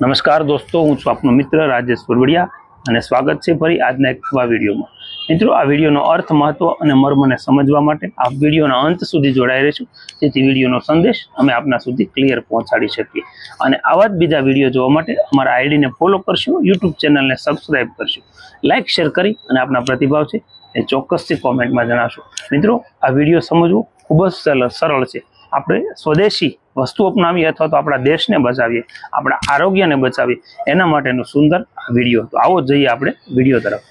નમસ્કાર દોસ્તો, હું છું આપનો મિત્ર રાજેશ પરવડિયા અને સ્વાગત છે ફરી આજના એક નવા વિડીયોમાં. મિત્રો, આ વિડીયોનો અર્થ મહત્વ અને મર્મને સમજવા માટે આ વિડીયોના અંત સુધી જોડાઈ રહીશું જેથી વિડીયોનો સંદેશ અમે આપના સુધી ક્લિયર પહોંચાડી શકીએ. અને આવા જ બીજા વીડિયો જોવા માટે અમારા આઈડીને ફોલો કરશો, યુટ્યુબ ચેનલને સબસ્ક્રાઈબ કરશો. લાઇક શેર કરી અને આપના પ્રતિભાવ છે એ ચોક્કસથી કોમેન્ટમાં જણાવશો. મિત્રો, આ વીડિયો સમજવો ખૂબ જ સરળ છે. આપણે સ્વદેશી વસ્તુ અપનાવીએ અથવા તો આપણા દેશને બચાવીએ, આપણા આરોગ્યને બચાવીએ, એના માટેનો સુંદર વીડિયો. હતો આવો જઈએ આપણે વીડિયો તરફ.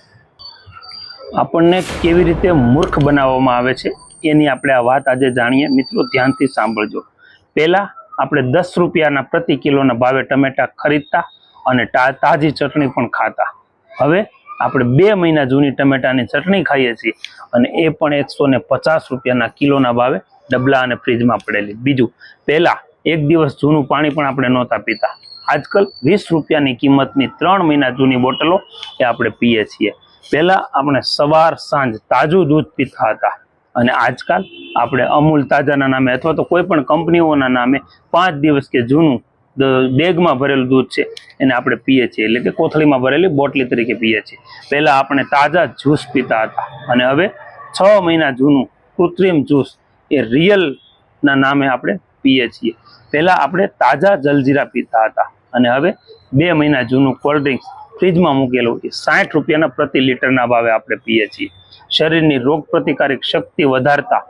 આપણને કેવી રીતે મૂર્ખ બનાવવામાં આવે છે એની આપણે આ વાત આજે જાણીએ. મિત્રો, ધ્યાનથી સાંભળજો. પહેલા આપણે દસ રૂપિયાના પ્રતિ કિલોના ભાવે ટમેટા ખરીદતા અને તાજી ચટણી પણ ખાતા. હવે આપણે બે મહિના જૂની ટમેટાની ચટણી ખાઈએ છીએ અને એ પણ એકસો ને પચાસ રૂપિયાના કિલોના ભાવે ડબલા અને ફ્રીજમાં પડેલી. બીજું, પહેલા એક દિવસ જૂનું પાણી પણ આપણે નહોતા પીતા. આજકાલ વીસ રૂપિયાની કિંમતની ત્રણ મહિના જૂની બોટલો એ આપણે પીએ છીએ. પહેલાં આપણે સવાર સાંજ તાજું દૂધ પીતા હતા અને આજકાલ આપણે અમૂલ તાજાના નામે અથવા તો કોઈ પણ કંપનીઓના નામે પાંચ દિવસ કે જૂનું બેગમાં ભરેલું દૂધ છે, એને આપણે પીએ છીએ. એટલે કે કોથળીમાં ભરેલી બોટલી તરીકે પીએ છીએ. પહેલાં આપણે તાજા જ્યુસ પીતા હતા. અને હવે છ મહિના જૂનું કૃત્રિમ જ્યુસ એ રિયલના નામે આપણે પીએ છીએ. પહેલાં આપણે તાજા જલજીરા પીતા હતા. અને હવે બે મહિના જૂનું કોલ્ડ ડ્રિંક્સ ફ્રીજમાં મૂકેલું એ સાઠ રૂપિયાના પ્રતિ લીટરના ભાવે આપણે પીએ છીએ. શરીરની રોગ પ્રતિકારક શક્તિ વધારતા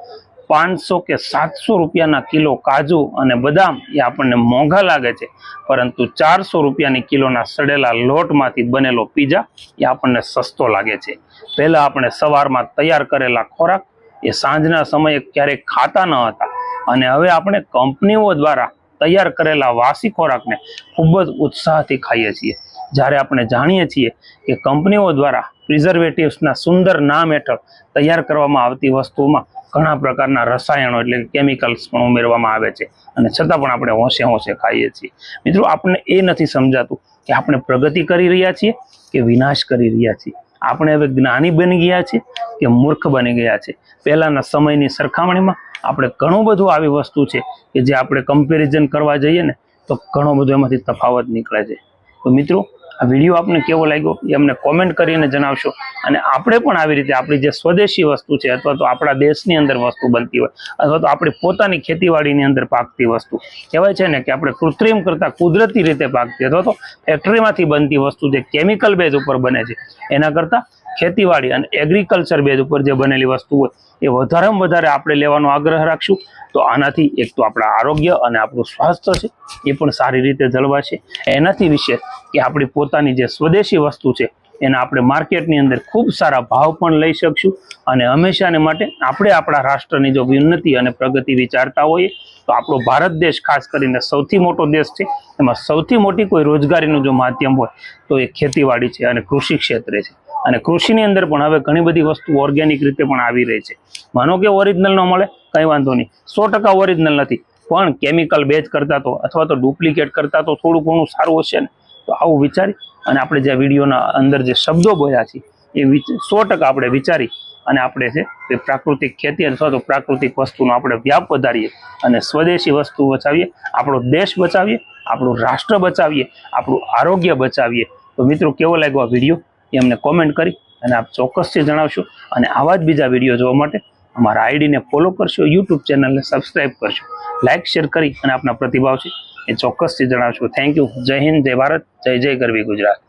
પાંચસો કે સાતસો રૂપિયાના કિલો કાજુ અને બદામ એ આપણને મોંઘા લાગે છે. પરંતુ ચારસો રૂપિયાની કિલોના સડેલા લોટમાંથી બનેલો પીઝા એ આપણને સસ્તો લાગે છે. પહેલાં આપણે સવારમાં તૈયાર કરેલા ખોરાક એ સાંજના સમયે ક્યારેય ખાતા ન હતા. અને હવે આપણે કંપનીઓ દ્વારા તૈયાર કરેલા વાસી ખોરાકને ખૂબ જ ઉત્સાહથી ખાઈએ છીએ. જ્યારે આપણે જાણીએ છીએ કે કંપનીઓ દ્વારા પ્રિઝર્વેટિવ્સના સુંદર નામ હેઠળ તૈયાર કરવામાં આવતી વસ્તુઓમાં ઘણા પ્રકારના રસાયણો એટલે કે કેમિકલ્સ પણ ઉમેરવામાં આવે છે. અને છતાં પણ આપણે હોંશે હોંશે ખાઈએ છીએ. મિત્રો, આપણને એ નથી સમજાતું કે આપણે પ્રગતિ કરી રહ્યા છીએ કે વિનાશ કરી રહ્યા છીએ. આપણે હવે જ્ઞાની બની ગયા છીએ કે મૂર્ખ બની ગયા છે પહેલાંના સમયની સરખામણીમાં આપણે ઘણું બધું આવી વસ્તુ છે કે જે આપણે કમ્પેરિઝન કરવા જઈએ ને, તો ઘણો બધો એમાંથી તફાવત નીકળે છે. તો મિત્રો આ વીડિયો આપને કેવો લાગ્યો એ અમને કોમેન્ટ કરીને જણાવશો. અને આપણે પણ આવી રીતે આપણી જે સ્વદેશી વસ્તુ છે અથવા તો આપણા દેશની અંદર વસ્તુ બનતી હોય, અથવા તો આપણી પોતાની ખેતીવાડીની અંદર પાકતી વસ્તુ. કહેવાય છે ને કે આપણે કૃત્રિમ કરતાં કુદરતી રીતે પાકતી, અથવા તો ફેક્ટરીમાંથી બનતી વસ્તુ જે કેમિકલ બેઝ ઉપર બને છે, એના કરતાં ખેતીવાડી અને એગ્રીકલ્ચર બેઝ ઉપર જે બનેલી વસ્તુ હોય, એ વધારેમાં વધારે આપણે લેવાનો આગ્રહ રાખશું. તો આનાથી એક તો આપણા આરોગ્ય અને આપણું સ્વાસ્થ્ય છે, એ પણ સારી રીતે જળવાશે. એનાથી વિશેષ કે આપણી પોતાની જે સ્વદેશી વસ્તુ છે, એના આપણે માર્કેટની અંદર ખૂબ સારા ભાવ પણ લઈ શકશું. અને હંમેશાને માટે આપણે આપણા રાષ્ટ્રની જો ઉન્નતિ અને પ્રગતિ વિચારતા હોઈએ, તો આપણો ભારત દેશ ખાસ કરીને સૌથી મોટો દેશ છે, એમાં સૌથી મોટી કોઈ રોજગારીનું જો માધ્યમ હોય, તો એ ખેતીવાડી છે અને કૃષિ ક્ષેત્રે છે. અને કૃષિની અંદર પણ હવે ઘણી બધી વસ્તુ ઓર્ગેનિક રીતે પણ આવી રહી છે. માનો કે ઓરિજિનલ ન મળે, કંઈ વાંધો નહીં. સો ટકા ઓરિજિનલ નથી. પણ કેમિકલ બેચ કરતા તો અથવા તો ડુપ્લિકેટ કરતા તો થોડું ઘણું સારું હશે ને? તો આવું વિચારી અને આપણે જે વિડીયોના અંદર જે શબ્દો બોલ્યા છે, એ સો ટકા આપણે વિચારી અને આપણે છે તે પ્રાકૃતિક ખેતી અથવા તો પ્રાકૃતિક વસ્તુનો આપણે વ્યાપ વધારીએ અને સ્વદેશી વસ્તુ બચાવીએ, આપણો દેશ બચાવીએ, આપણું રાષ્ટ્ર બચાવીએ, આપણું આરોગ્ય બચાવીએ. તો મિત્રો, કેવો લાગ્યો આ વીડિયો? એ અમને કોમેન્ટ કરી અને આપ ચોક્કસથી જણાવશો. અને આવા જ બીજા વીડિયો જોવા માટે અમારા આઈડીને ફોલો કરશો યુટ્યુબ ચેનલને સબસ્ક્રાઈબ કરશો. લાઇક શેર કરી અને આપના પ્રતિભાવ છે એ ચોક્કસથી જણાવશો. થેન્ક યુ જય હિન્દ, જય ભારત, જય જય ગરવી ગુજરાત.